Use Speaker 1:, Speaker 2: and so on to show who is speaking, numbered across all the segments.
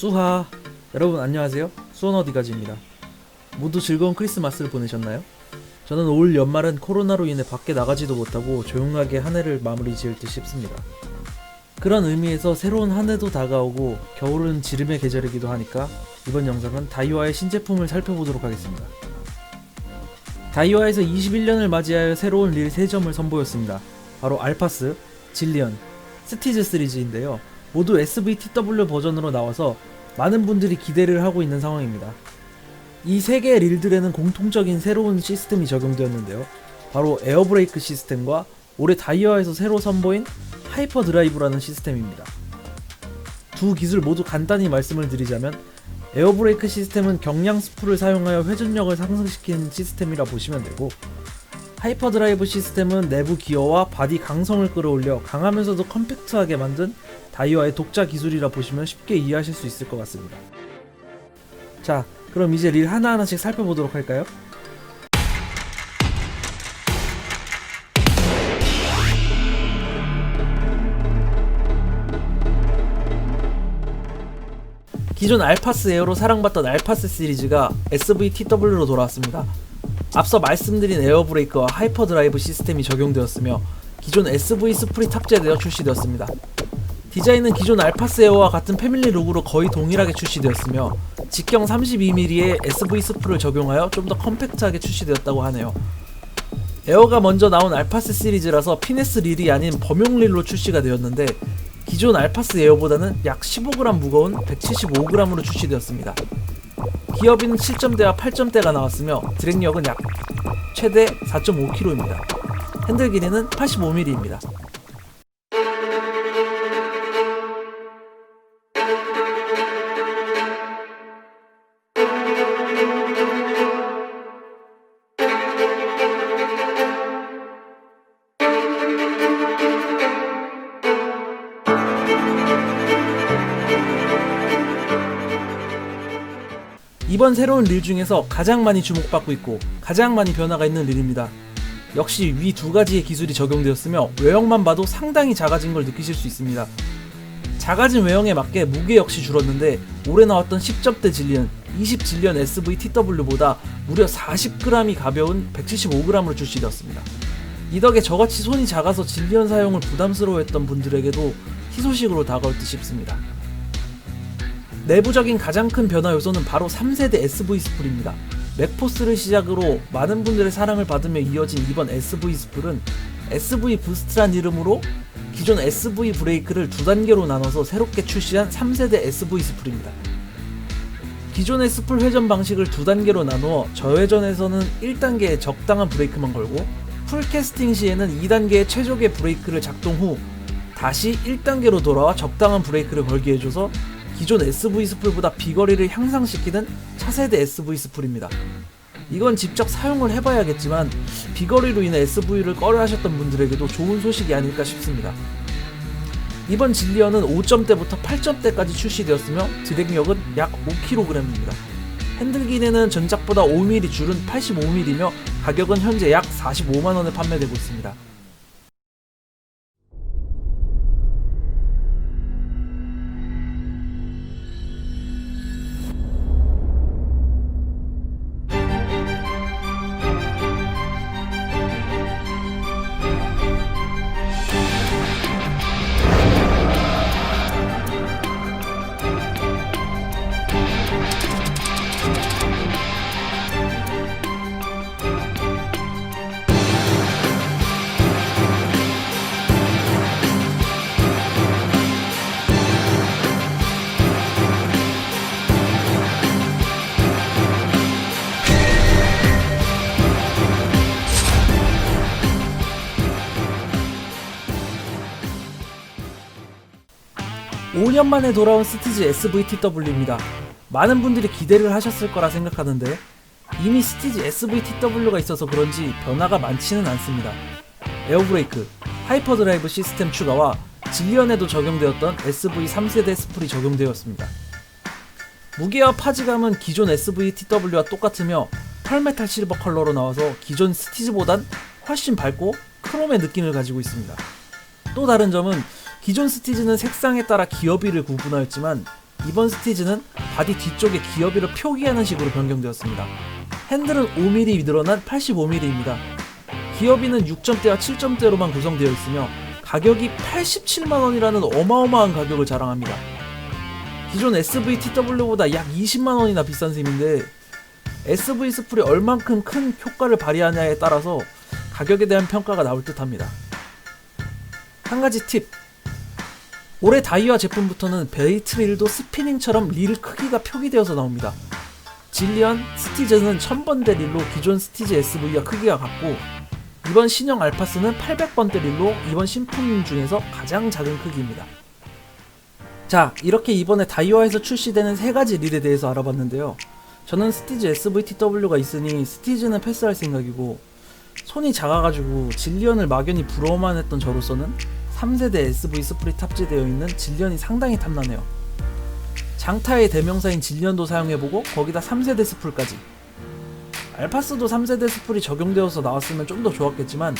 Speaker 1: 수하. 여러분 안녕하세요. 수원 어디가지입니다. 모두 즐거운 크리스마스를 보내셨나요? 저는 올 연말은 코로나로 인해 밖에 나가지도 못하고 조용하게 한 해를 마무리 지을 듯 싶습니다. 그런 의미에서 새로운 한 해도 다가오고 겨울은 지름의 계절이기도 하니까 이번 영상은 다이와의 신제품을 살펴보도록 하겠습니다. 다이와에서 21년을 맞이하여 새로운 릴 3점을 선보였습니다. 바로 알파스, 질리언, 스티즈 시리즈인데요 모두 SVTW 버전으로 나와서 많은 분들이 기대를 하고 있는 상황입니다. 이 세 개의 릴들에는 공통적인 새로운 시스템이 적용되었는데요. 바로 에어브레이크 시스템과 올해 다이어에서 새로 선보인 하이퍼 드라이브라는 시스템입니다. 두 기술 모두 간단히 말씀을 드리자면 에어브레이크 시스템은 경량 스프를 사용하여 회전력을 상승시키는 시스템이라 보시면 되고 하이퍼 드라이브 시스템은 내부 기어와 바디 강성을 끌어올려 강하면서도 컴팩트하게 만든 다이와의 독자 기술이라 보시면 쉽게 이해하실 수 있을 것 같습니다. 자, 그럼 이제 릴 하나하나씩 살펴보도록 할까요? 기존 알파스 에어로 사랑받던 알파스 시리즈가 SVTW로 돌아왔습니다. 앞서 말씀드린 에어브레이크와 하이퍼 드라이브 시스템이 적용되었으며 기존 SV 스프리 탑재되어 출시되었습니다. 디자인은 기존 알파스 에어와 같은 패밀리 룩으로 거의 동일하게 출시되었으며 직경 32mm의 SV 스프를 적용하여 좀 더 컴팩트하게 출시되었다고 하네요. 에어가 먼저 나온 알파스 시리즈라서 피네스 릴이 아닌 범용 릴로 출시가 되었는데 기존 알파스 에어보다는 약 15g 무거운 175g으로 출시되었습니다. 기어비는 7점대와 8점대가 나왔으며 드랙력은 약 최대 4.5kg입니다. 핸들 길이는 85mm입니다. 이번 새로운 릴 중에서 가장 많이 주목받고 있고 가장 많이 변화가 있는 릴입니다. 역시 위 두 가지의 기술이 적용되었으며 외형만 봐도 상당히 작아진 걸 느끼실 수 있습니다. 작아진 외형에 맞게 무게 역시 줄었는데 올해 나왔던 10점대 질리언, 20 질리언 SVTW보다 무려 40g이 가벼운 175g으로 출시되었습니다. 이 덕에 저같이 손이 작아서 질리언 사용을 부담스러워했던 분들에게도 희소식으로 다가올 듯 싶습니다. 내부적인 가장 큰 변화 요소는 바로 3세대 SV 스풀입니다. 맥포스를 시작으로 많은 분들의 사랑을 받으며 이어진 이번 SV 스풀은 SV 부스트란 이름으로 기존 SV 브레이크를 두 단계로 나눠서 새롭게 출시한 3세대 SV 스풀입니다. 기존의 스풀 회전 방식을 두 단계로 나누어 저회전에서는 1단계의 적당한 브레이크만 걸고 풀캐스팅 시에는 2단계의 최적의 브레이크를 작동 후 다시 1단계로 돌아와 적당한 브레이크를 걸게 해줘서 기존 SV 스풀보다 비거리를 향상시키는 차세대 SV 스풀입니다. 이건 직접 사용을 해봐야겠지만 비거리로 인해 SV를 꺼려 하셨던 분들에게도 좋은 소식이 아닐까 싶습니다. 이번 진리언은 5점대부터 8점대까지 출시되었으며 드랙력은 약 5kg입니다. 핸들 기내는 전작보다 5mm 줄은 85mm며 가격은 현재 약 45만원에 판매되고 있습니다. 오년 만에 돌아온 스티즈 SVTW입니다. 많은 분들이 기대를 하셨을 거라 생각하는데 이미 스티즈 SVTW가 있어서 그런지 변화가 많지는 않습니다. 에어브레이크, 하이퍼드라이브 시스템 추가와 질리언에도 적용되었던 SV 3세대 스풀이 적용되었습니다. 무게와 파지감은 기존 SVTW와 똑같으며 펄메탈 실버 컬러로 나와서 기존 스티즈보단 훨씬 밝고 크롬의 느낌을 가지고 있습니다. 또 다른 점은 기존 스티즈는 색상에 따라 기어비를 구분하였지만 이번 스티즈는 바디 뒤쪽에 기어비를 표기하는 식으로 변경되었습니다. 핸들은 5mm 늘어난 85mm입니다. 기어비는 6점대와 7점대로만 구성되어 있으며 가격이 87만원이라는 어마어마한 가격을 자랑합니다. 기존 SVTW보다 약 20만원이나 비싼 셈인데 SV 스풀이 얼만큼 큰 효과를 발휘하냐에 따라서 가격에 대한 평가가 나올 듯 합니다. 한 가지 팁. 올해 다이와 제품부터는 베이트 릴도 스피닝처럼 릴 크기가 표기되어서 나옵니다. 질리언, 스티즈는 1000번대 릴로 기존 스티즈 SV와 크기가 같고 이번 신형 알파스는 800번대 릴로 이번 신품 중에서 가장 작은 크기입니다. 자, 이렇게 이번에 다이와에서 출시되는 세 가지 릴에 대해서 알아봤는데요. 저는 스티즈 SVTW가 있으니 스티즈는 패스할 생각이고 손이 작아가지고 질리언을 막연히 부러워만 했던 저로서는 3세대 SV 스프릿 탑재되어 있는 질리언이 상당히 탐나네요. 장타의 대명사인 질리언도 사용해보고 거기다 3세대 스풀까지 알파스도 3세대 스풀이 적용되어서 나왔으면 좀 더 좋았겠지만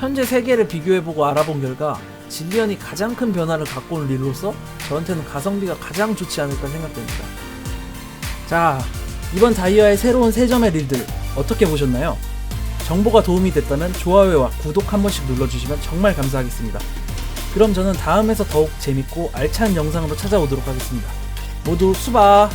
Speaker 1: 현재 세 개를 비교해보고 알아본 결과 질리언이 가장 큰 변화를 갖고 온 릴로서 저한테는 가성비가 가장 좋지 않을까 생각됩니다. 자, 이번 다이아의 새로운 세 점의 릴들 어떻게 보셨나요? 정보가 도움이 됐다면 좋아요와 구독 한 번씩 눌러주시면 정말 감사하겠습니다. 그럼 저는 다음에서 더욱 재밌고 알찬 영상으로 찾아오도록 하겠습니다. 모두 수박!